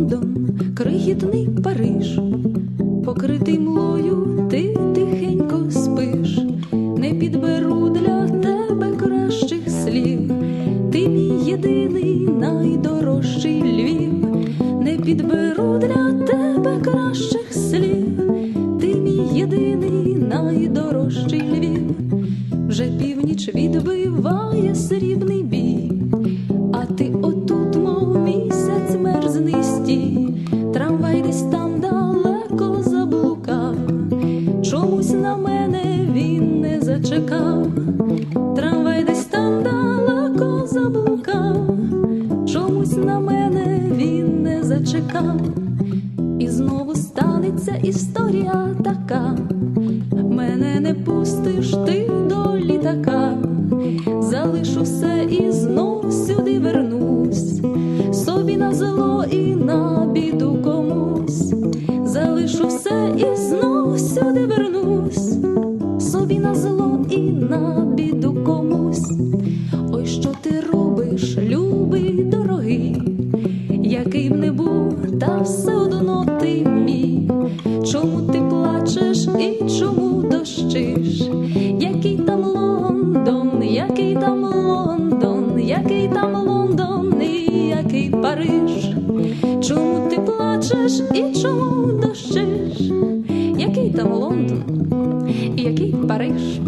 Лондон, крихітний Париж, покритий млою, ти тихенько спиш, не підберу для тебе кращих слів, ти мій єдиний найдорожчий Львів, не підберу для тебе кращих слів, ти мій єдиний найдорожчий Львів, вже північ відбиває срібний бій. Чомусь на мене він не зачекав, трамвай десь там далеко заблукав, чомусь на мене він не зачекав. І знову станеться історія така. Мене не пустиш ти до літака, залишу все і знов сюди вернусь, собі на зло і на біду комусь, залишу все і сюди вернусь, собі на зло і на біду комусь. Ой, що ти робиш, любий дорогий, який б не був, та все одно ти мій. Чому ти плачеш і чому дощиш? Який там Лондон, який там Лондон, який там Лондон, і який Париж? Чому ти плачеш і чому дощиш? Який там Лондон, і який Париж?